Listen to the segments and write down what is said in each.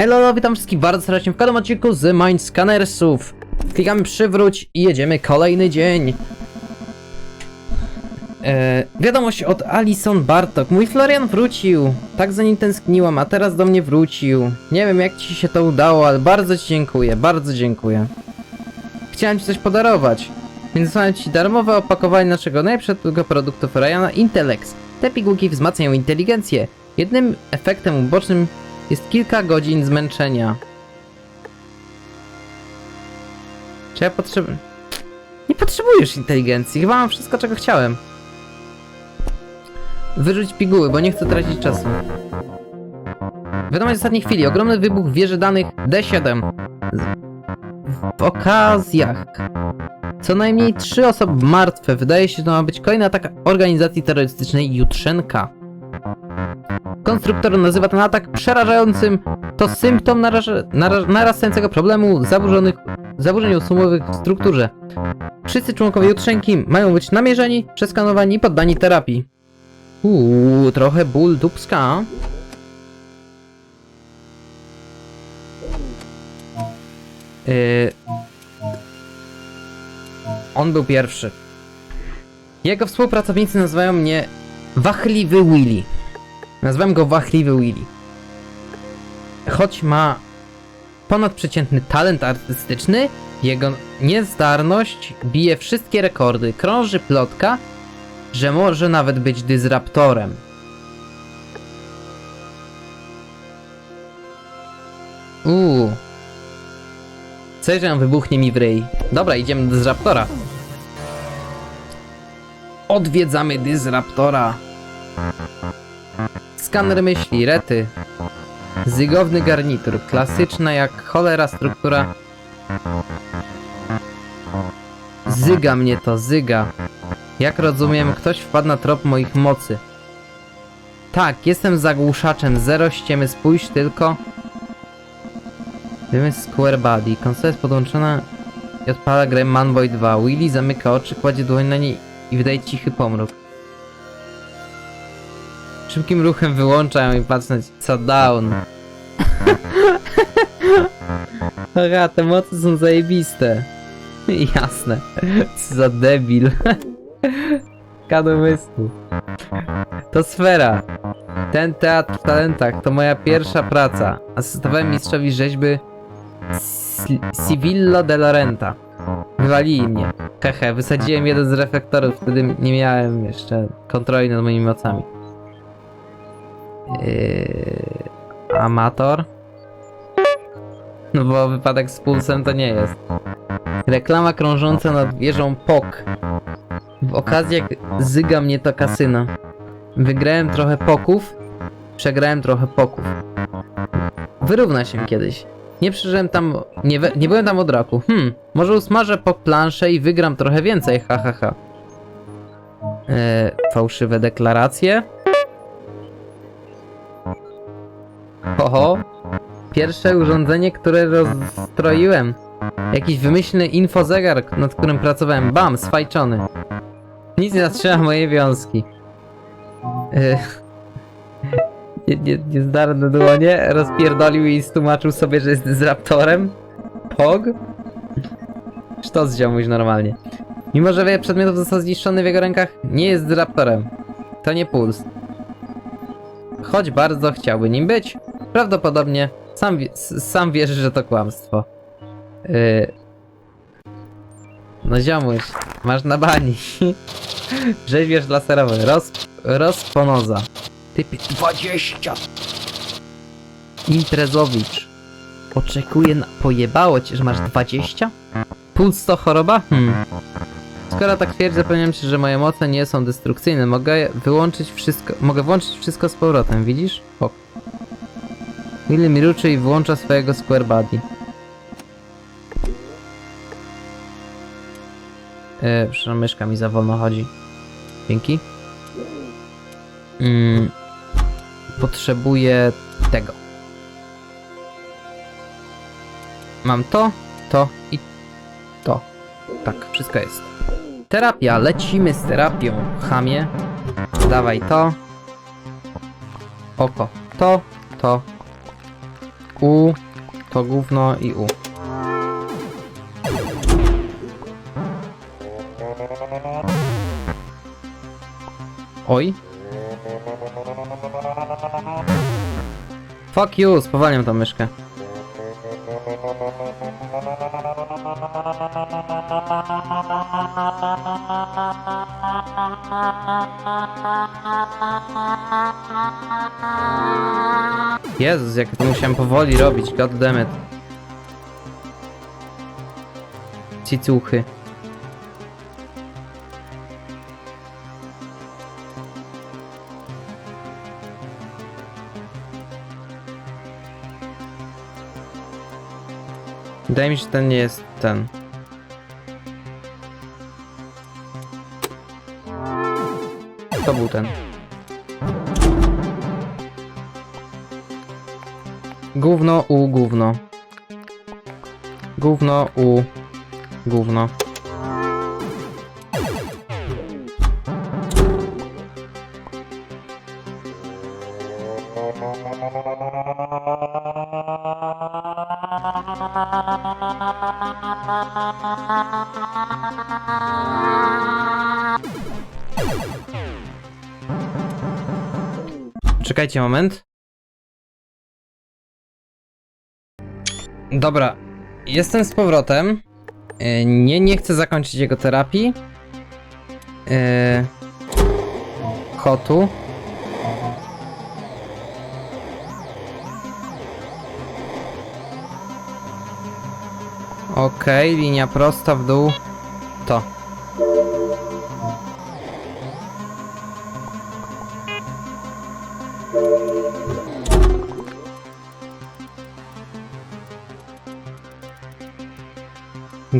Elo, witam wszystkich bardzo serdecznie w kolejnym odcinku z Mind Scannersów. Klikamy przywróć i jedziemy kolejny dzień. E, wiadomość od Alison Bartok. Mój Florian wrócił. Tak za nim tęskniłam, a teraz do mnie wrócił. Nie wiem jak ci się to udało, ale bardzo ci dziękuję, bardzo dziękuję. Chciałem ci coś podarować. Więc wysłałem ci darmowe opakowanie naszego najlepszego produktu Ryana Intelex. Te pigułki wzmacniają inteligencję. Jednym efektem ubocznym jest kilka godzin zmęczenia. Czy ja potrzebuję... Nie potrzebujesz inteligencji, chyba mam wszystko czego chciałem. Wyrzuć piguły, bo nie chcę tracić czasu. Wiadomość z ostatniej chwili. Ogromny wybuch wieży danych D7. Z- W okazjach. Co najmniej trzy osoby martwe. Wydaje się, że to ma być kolejny atak organizacji terrorystycznej Jutrzenka. Konstruktor nazywa ten atak przerażającym. To symptom narastającego problemu zaburzonych, zaburzeń umysłowych w strukturze. Wszyscy członkowie Jutrzenki mają być namierzeni, przeskanowani i poddani terapii. Uuu, trochę ból dupska. Yy... On był pierwszy. Jego współpracownicy nazywają mnie Wachliwy Willy. Nazwałem go Wachliwy Willy. Choć ma ponadprzeciętny talent artystyczny, jego niezdarność bije wszystkie rekordy. Krąży plotka, że może nawet być dysraptorem. Uuu. Coś, że on wybuchnie mi w ryj. Dobra, idziemy do dysraptora. Odwiedzamy dysraptora. Skaner myśli, rety. Zygowny garnitur, klasyczna jak cholera struktura. Zyga mnie to, zyga. Jak rozumiem, ktoś wpadł na trop moich mocy. Tak, jestem zagłuszaczem, zero ściemy, spójrz tylko. Wiemy Square Body, konsola jest podłączona i odpala grę Manboy 2. Willy zamyka oczy, kładzie dłoń na niej i wydaje cichy pomruk. Szybkim ruchem wyłącza ją i patrzę co down. Aha, te mocy są zajebiste. Jasne. Co za debil. Kado myślu. To sfera. Ten teatr w talentach to moja pierwsza praca. Asystowałem mistrzowi rzeźby Civillo de Lorenta. Wywalili mnie. Hehe, wysadziłem jeden z reflektorów, wtedy nie miałem jeszcze kontroli nad moimi mocami. Yy, amator? No bo wypadek z pulsem to nie jest. Reklama krążąca nad wieżą POK. W okazji jak zyga mnie to kasyno. Wygrałem trochę poków, przegrałem trochę poków. Wyrówna się kiedyś. Nie przeżyłem tam, nie, we, nie byłem tam od roku. Hmm, może usmażę po planszę i wygram trochę więcej, ha ha ha. Eee, fałszywe deklaracje. Oho, pierwsze urządzenie, które rozstroiłem. Jakiś wymyślny infozegar, nad którym pracowałem. Bam, sfajczony. Nic nie zatrzyma mojej wiązki. Nie, nie, niezdarne dłonie. Rozpierdolił i stłumaczył sobie, że jest z raptorem. Pog? Sztos ziomuś normalnie. Mimo, że wiele przedmiotów został zniszczony w jego rękach, nie jest z raptorem. To nie puls. Choć bardzo chciałby nim być, prawdopodobnie sam, sam wierzy, że to kłamstwo. Yy. No ziomuś, masz na bani. Rzeźbiarz laserowy, roz, rozponoza. Typy 20. Imprezowicz. Oczekuję na... Pojebało cię, że masz 20? Puls to choroba? Hmm. Skoro tak twierdzę, zapewniam się, że moje moce nie są destrukcyjne. Mogę wyłączyć wszystko... Mogę włączyć wszystko z powrotem, widzisz? O. Willy mi ruczy i włącza swojego Square Body. Eee, przepraszam, myszka mi za wolno chodzi. Dzięki. Mm, potrzebuję tego. Mam to, to i to. Tak, wszystko jest. Terapia, lecimy z terapią, chamie. Dawaj to. Oko, to, to. U, to gówno i U. Oj. Fuck you, spowalniam tą myszkę. Jezus, jak to musiałem powoli robić, goddammit. Cicuchy. Wydaje mi się, że ten nie jest ten. To był ten. Gówno u gówno. Gówno u gówno. Czekajcie moment. Dobra, jestem z powrotem. E, Nie, nie chcę zakończyć jego terapii. E, Kotu. Okej, linia prosta w dół.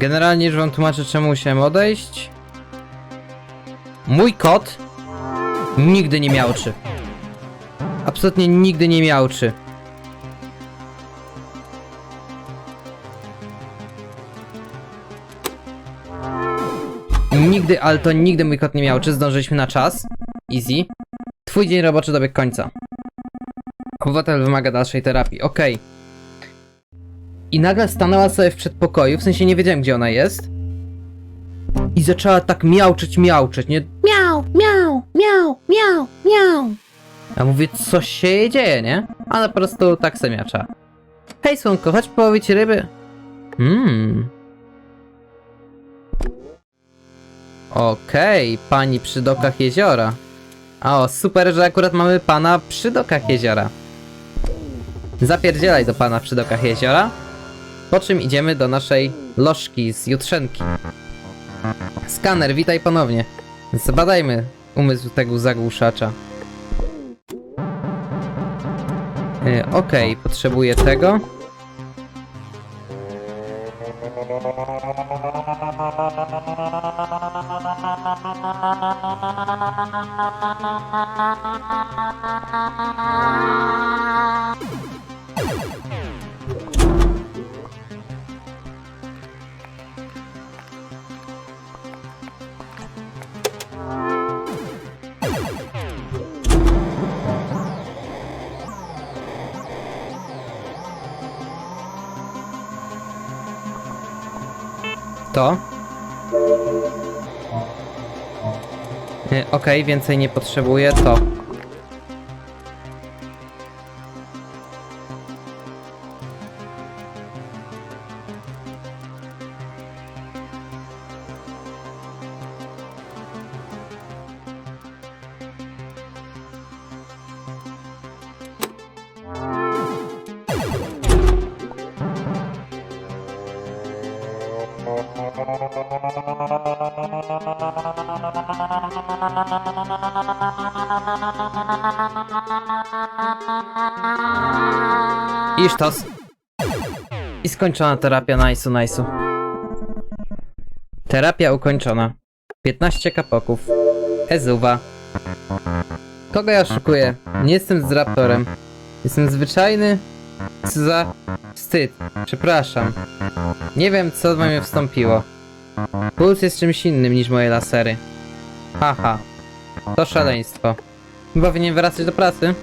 Generalnie już wam tłumaczę czemu musiałem odejść. Mój kot nigdy nie miał oczy. Absolutnie nigdy nie miał oczy. Nigdy, ale to nigdy mój kot nie miał oczy. Zdążyliśmy na czas. Easy. Twój dzień roboczy dobiegł końca. Obywatel wymaga dalszej terapii. Okej. I nagle stanęła sobie w przedpokoju, w sensie nie wiedziałem gdzie ona jest. I zaczęła tak miauczyć, miauczyć, nie? Miau, miau, miau, miau, miau. Ja mówię, co się dzieje, nie? Ona po prostu tak se miacza. Hej słonko, chodź połowić ryby. Mmm. Okej, pani przy dokach jeziora. O, super, że akurat mamy pana przy dokach jeziora. Zapierdzielaj do pana przy dokach jeziora. Po czym idziemy do naszej lożki z jutrzenki. Skaner, witaj ponownie. Zbadajmy umysł tego zagłuszacza. Yy, Okej, potrzebuję tego. To. Yy, Okej, więcej nie potrzebuję. To. I sztos. I skończona terapia, nice'u, nice'u. Terapia ukończona. 15 kapoków. Ezuwa. Kogo ja oszukuję? Nie jestem z raptorem. Jestem zwyczajny. Co za wstyd. Przepraszam. Nie wiem, co we mnie wstąpiło. Puls jest czymś innym niż moje lasery. Haha. To szaleństwo. Chyba powinien wracać do pracy.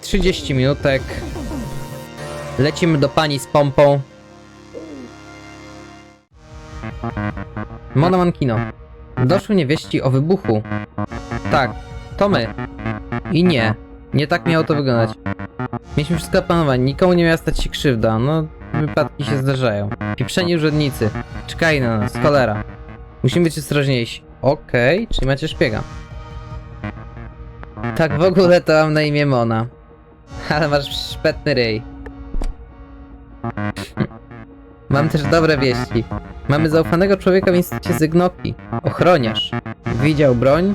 30 minutek. Lecimy do pani z pompą. Mona Mankino. Doszły niewieści o wybuchu. Tak, to my. I nie. Nie tak miało to wyglądać. Mieliśmy wszystko opanować, nikomu nie miała stać się krzywda, no wypadki się zdarzają. Pieprzeni urzędnicy, czekaj na nas, cholera. Musimy być ostrożniejsi. Okej, czyli macie szpiega. Tak w ogóle to mam na imię Mona. Ale masz szpetny ryj. Mam też dobre wieści. Mamy zaufanego człowieka w Instytucie Zygnoki. Ochroniarz. Widział broń.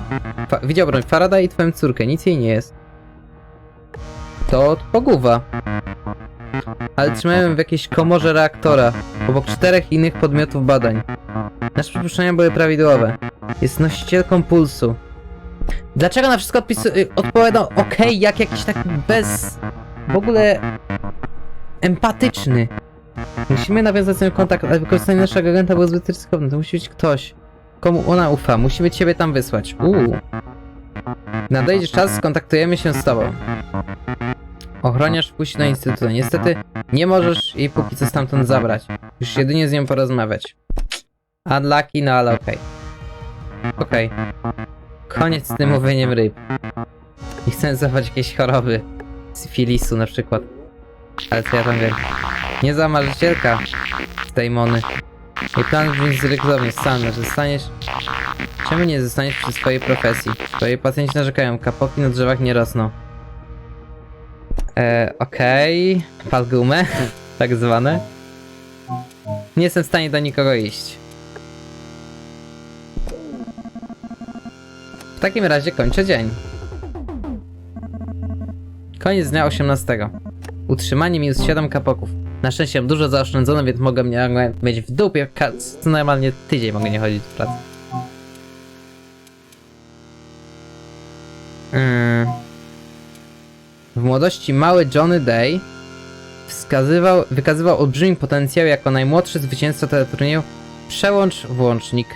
Widział broń Farada i twoją córkę, nic jej nie jest. To od Pogówa. Ale trzymałem w jakiejś komorze reaktora, obok czterech innych podmiotów badań. Nasze przypuszczenia były prawidłowe. Jest nosicielką pulsu. Dlaczego na wszystko odpisu- y, odpowiadał ok, jak jakiś taki bez... w ogóle... empatyczny. Musimy nawiązać z nią kontakt, ale wykorzystanie naszego agenta było zbyt ryzykowne. To musi być ktoś, komu ona ufa. Musimy ciebie tam wysłać. Uuu. Nadejdzie czas, skontaktujemy się z tobą. Ochroniarz wpuści na instytut. Niestety nie możesz jej póki co stamtąd zabrać. Już jedynie z nią porozmawiać. Unlucky, no ale okej. Okej. Koniec z tym mówieniem ryb. Nie chcę zachować jakiejś choroby. Syfilisu na przykład. Ale co ja tam wiem. Nie za marzycielka z tej mony. Jej plan brzmi zryzykownie, sam, że zostaniesz... Czemu nie zostaniesz przy swojej profesji? Twoi pacjenci narzekają, kapoki na drzewach nie rosną. Eee, okej. Pal gumę, tak zwane. Nie jestem w stanie do nikogo iść. W takim razie kończę dzień. Koniec dnia 18. Utrzymanie minus 7 kapoków. Na szczęście mam dużo zaoszczędzone, więc mogę mnie mieć w dupie co normalnie tydzień mogę nie chodzić do pracy. Yy. W młodości mały Johnny Day wskazywał, wykazywał olbrzymi potencjał jako najmłodszy zwycięzca teleturnieju Przełącz Włącznik.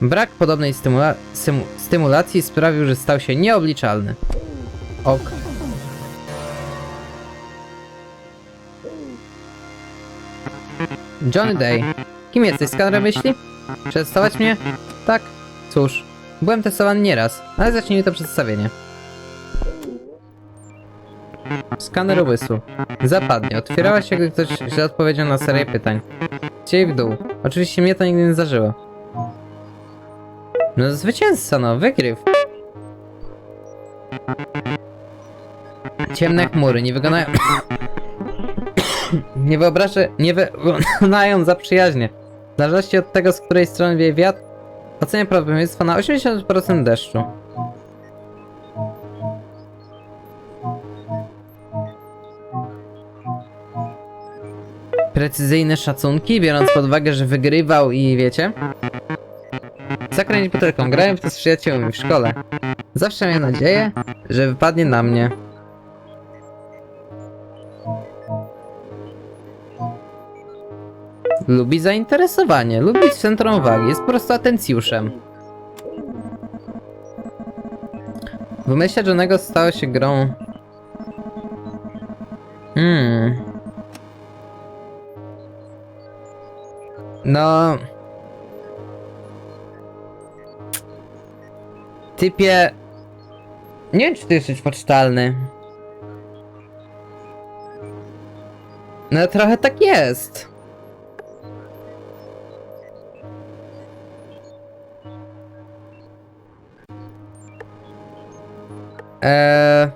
Brak podobnej stymula symu stymulacji sprawił, że stał się nieobliczalny. Ok. Johnny Day. Kim jesteś? Skaner myśli? Przedstawiać mnie? Tak. Cóż, byłem testowany nieraz, ale zacznijmy to przedstawienie. Skaner umysłu. Zapadnie. Otwierała się, gdy ktoś źle odpowiedział na serię pytań. Ciej w dół. Oczywiście mnie to nigdy nie zdarzyło. No zwycięzca, no, wygryw. Ciemne chmury, nie wyglądają... nie wyobrażę, nie wyglądają za przyjaźnie. W zależności od tego, z której strony wieje wiatr, oceniam prawdopodobieństwo na 80% deszczu. Precyzyjne szacunki, biorąc pod uwagę, że wygrywał i wiecie? Zakręć butelką, grałem w to z przyjaciółmi w szkole. Zawsze miałem nadzieję, że wypadnie na mnie. Lubi zainteresowanie, lubi centrum uwagi, jest po prostu atencjuszem. Wymyśla Johnego stało się grą... Hmm... No... Typie... Nie wiem, czy ty jesteś pocztalny. No trochę tak jest. Eee...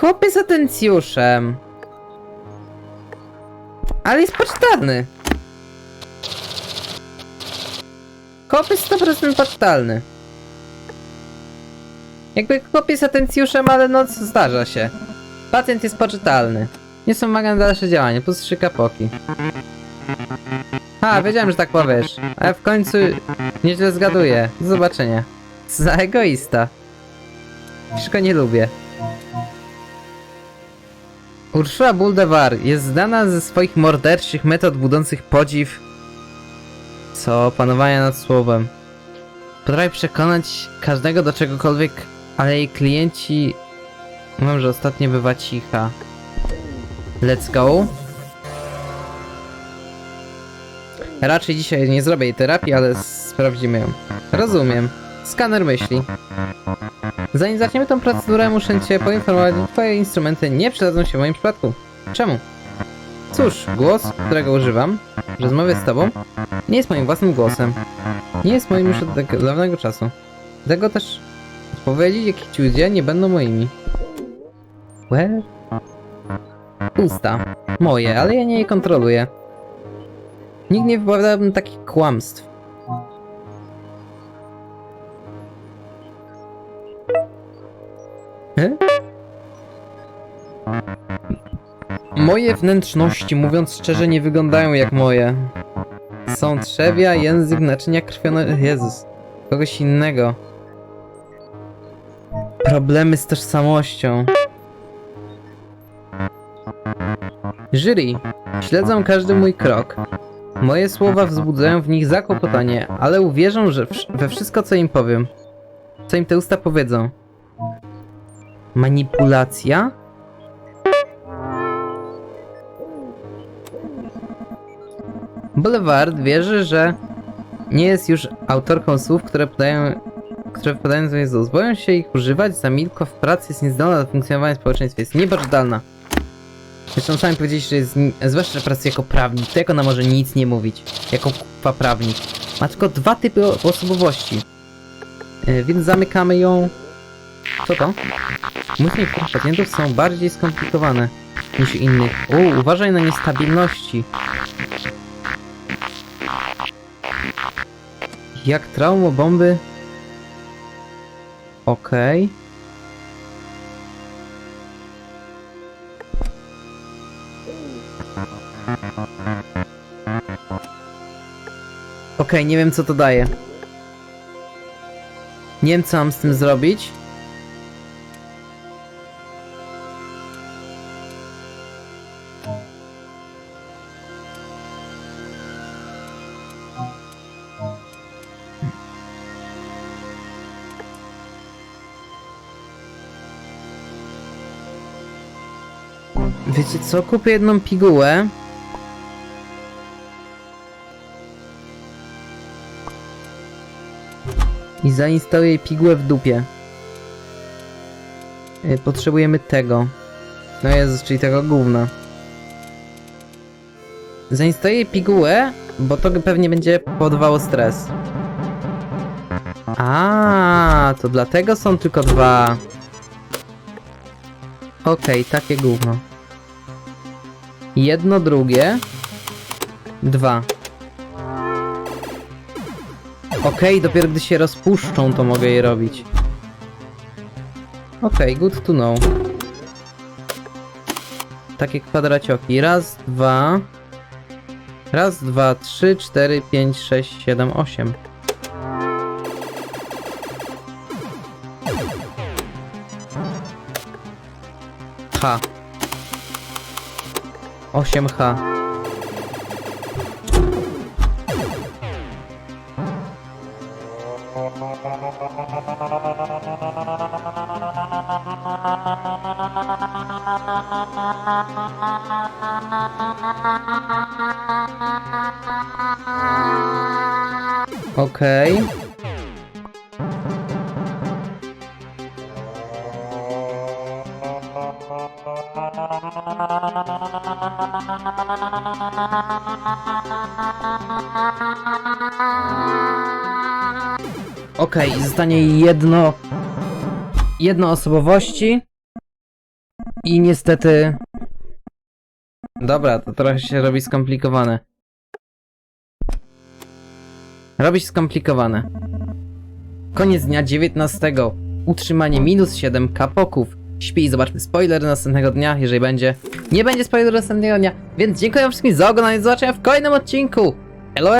Chłopie z atencjuszem. Ale jest pocztalny. Chłop jest 100% pocztalny. Jakby chłop jest atencjuszem, ale no zdarza się. Pacjent jest poczytalny. Nie są wymagane dalsze działanie, plus trzy kapoki. Ha, wiedziałem, że tak powiesz. Ale w końcu nieźle zgaduję. Do zobaczenia. Za egoista. Go nie lubię. Urszula Buldewar jest znana ze swoich morderczych metod budzących podziw co panowania nad słowem. Potrafi przekonać każdego do czegokolwiek Ale jej klienci... Mam, że ostatnio bywa cicha. Let's go. Raczej dzisiaj nie zrobię jej terapii, ale sprawdzimy ją. Rozumiem. Skaner myśli. Zanim zaczniemy tą procedurę, muszę cię poinformować, że twoje instrumenty nie przydadzą się w moim przypadku. Czemu? Cóż, głos, którego używam w rozmowie z tobą, nie jest moim własnym głosem. Nie jest moim już od dawnego czasu. Dlatego też odpowiedzi, jakie ci udzielę, nie będą moimi. Where? Usta. Moje, ale ja nie je kontroluję. Nikt nie wypowiadałbym takich kłamstw. Moje wnętrzności, mówiąc szczerze, nie wyglądają jak moje. Są trzewia, język, naczynia krwione... Jezus. Kogoś innego. Problemy z tożsamością. Jury. Śledzą każdy mój krok. Moje słowa wzbudzają w nich zakłopotanie, ale uwierzą że we wszystko, co im powiem. Co im te usta powiedzą. Manipulacja? Boulevard wierzy, że nie jest już autorką słów, które podają, które wypadają z ust. Boją się ich używać, zamilkła w pracy, jest niezdolna do funkcjonowania w społeczeństwie, jest niepoczytalna. Zresztą sami powiedzieli, że jest, zwłaszcza pracuje jako prawnik, to jak ona może nic nie mówić, jako kupa prawnik. Ma tylko dwa typy osobowości. E, więc zamykamy ją... Co to? Myśli niektórych pacjentów są bardziej skomplikowane niż innych. U, uważaj na niestabilności. Jak traumobomby? Okej. Okej, nie wiem co to daje. Nie wiem co mam z tym zrobić. Wiecie co? Kupię jedną pigułę. I zainstaluję pigułę w dupie. Y, Potrzebujemy tego. No jest, czyli tego gówna. Zainstaluję pigułę, bo to pewnie będzie powodowało stres. A, to dlatego są tylko dwa. Okej, takie gówno. Jedno, drugie. Dwa. Okej, dopiero gdy się rozpuszczą, to mogę je robić. Okej, good to know. Takie kwadracioki. Raz, dwa. Raz, dwa, trzy, cztery, pięć, sześć, siedem, osiem. H. 8H. Okej. Okej, zostanie jedno. Jedno osobowości. I niestety. Dobra, to trochę się robi skomplikowane. Robi się skomplikowane. Koniec dnia 19. Utrzymanie minus 7 kapoków. Śpi i zobaczmy spoiler następnego dnia, jeżeli będzie. Nie będzie spoiler następnego dnia, więc dziękuję wszystkim za oglądanie. Do zobaczenia w kolejnym odcinku. Elo!